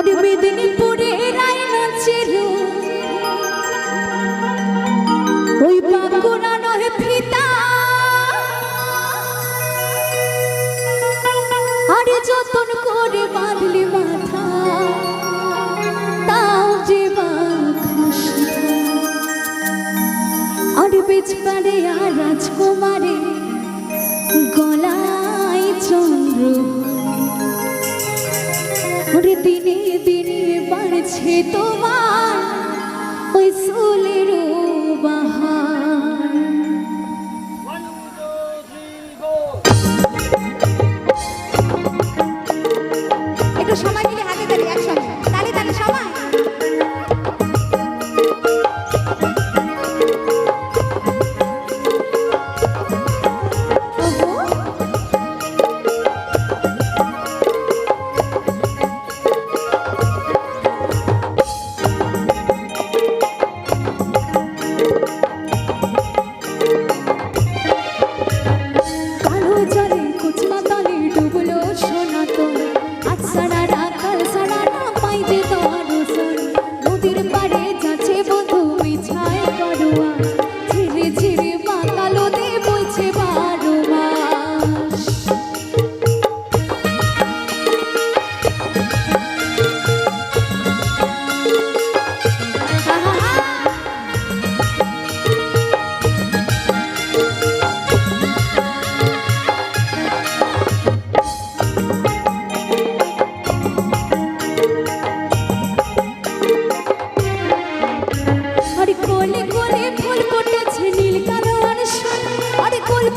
ওরে মেদিনীপুরে রায় নাচের ওই বাঁকুড়া নহে ফিতা। আরে যতন করে বাঁধলি মাথা, তাও যে আর বেচপারে আর রাজকুমারে দিনে দিনে বাড়ছে তোমার ওই সোলের বাহার।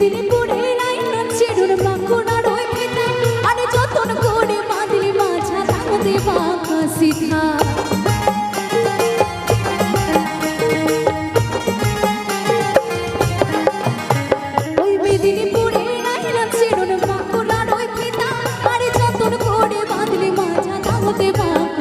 মেদিনীপুরে লাইনা চেরুর মাখুনা রই পিতা আরে যতন করে বাঁধলি মাঝা রাখতে বাঁকা সিধা বাঁধলি মাঝা রাখতে বাঁকা